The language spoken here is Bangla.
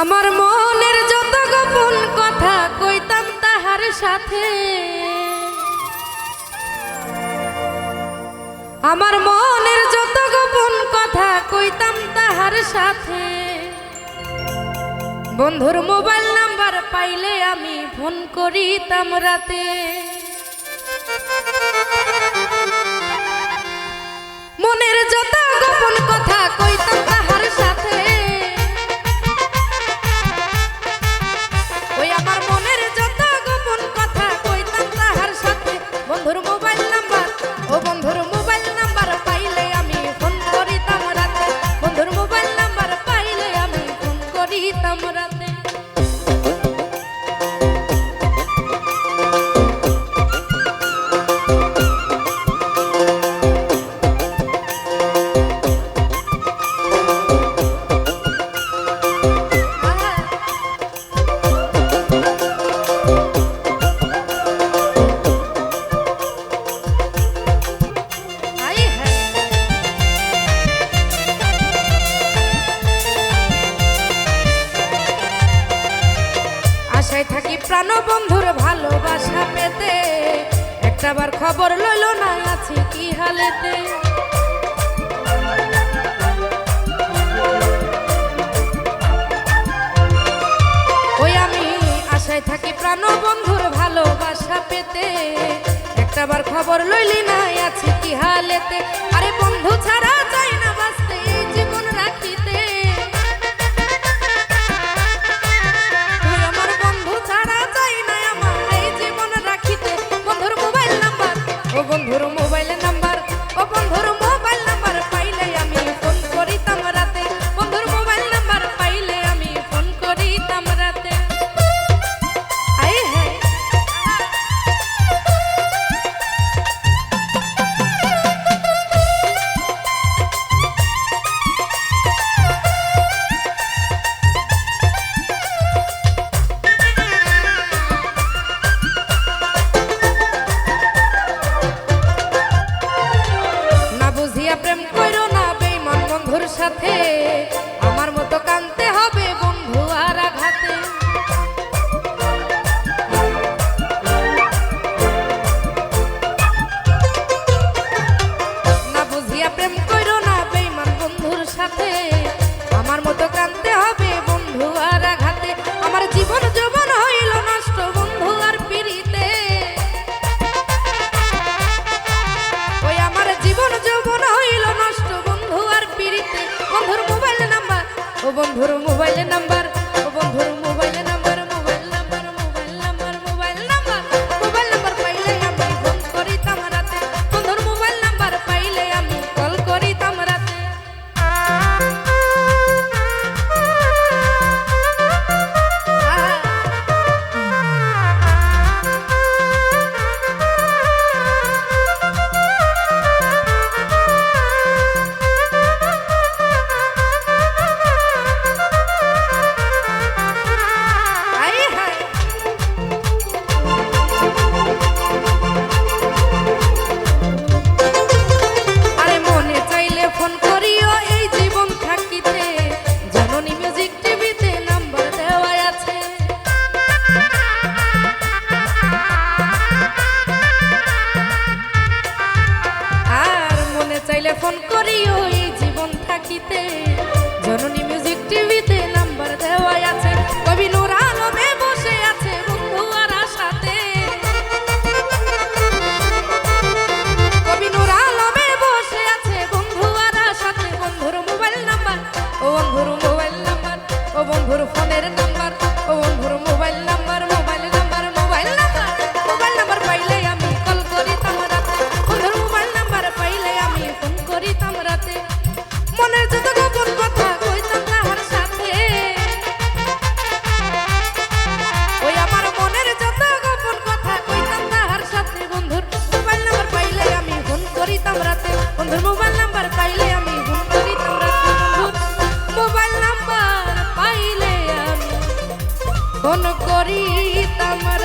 আমার মনের যত গোপন কথা কইতাম তাহার সাথে। আমার মনের যত গোপন কথা কইতাম তাহার সাথে। বন্ধুর মোবাইল নাম্বার পাইলে আমি ফোন করিতাম রাতে। প্রাণ বন্ধুর ভালোবাসা পেতে। একটাবার খবর লইল না, আছি কি হালেতে? ওই আমি আশায় থাকি প্রাণ বন্ধুর ভালোবাসা পেতে। একটাবার খবর লইলি না, আছি কি হালেতে? আরে বন্ধু ছাড়া চাই না বাঁচতে। সাথে। আমার মতো কানতে হবে বন্ধু আর আঘাতে। আমার জীবন যৌবন হইল নষ্ট বন্ধু আর পিড়িতে। ওই আমার জীবন যৌবন হইল নষ্ট বন্ধু আর পিড়িতে। বন্ধুর মোবাইল নাম্বার, ও বন্ধুর মোবাইল নাম্বার। করিও এই জীবন থাকিতে। জননী মিউজিক টিভিতে নাম্বার দেওয়া আছে। কবি নূর আলমে বসে আছে বন্ধু আর আশাতে। কবি নূর বসে আছে বন্ধু আর আশাতে। বন্ধুর মোবাইল নাম্বার, ও বন্ধুর মোবাইল নাম্বার, ও বন্ধুর ফোনের নাম্বার। করিতাম রাতে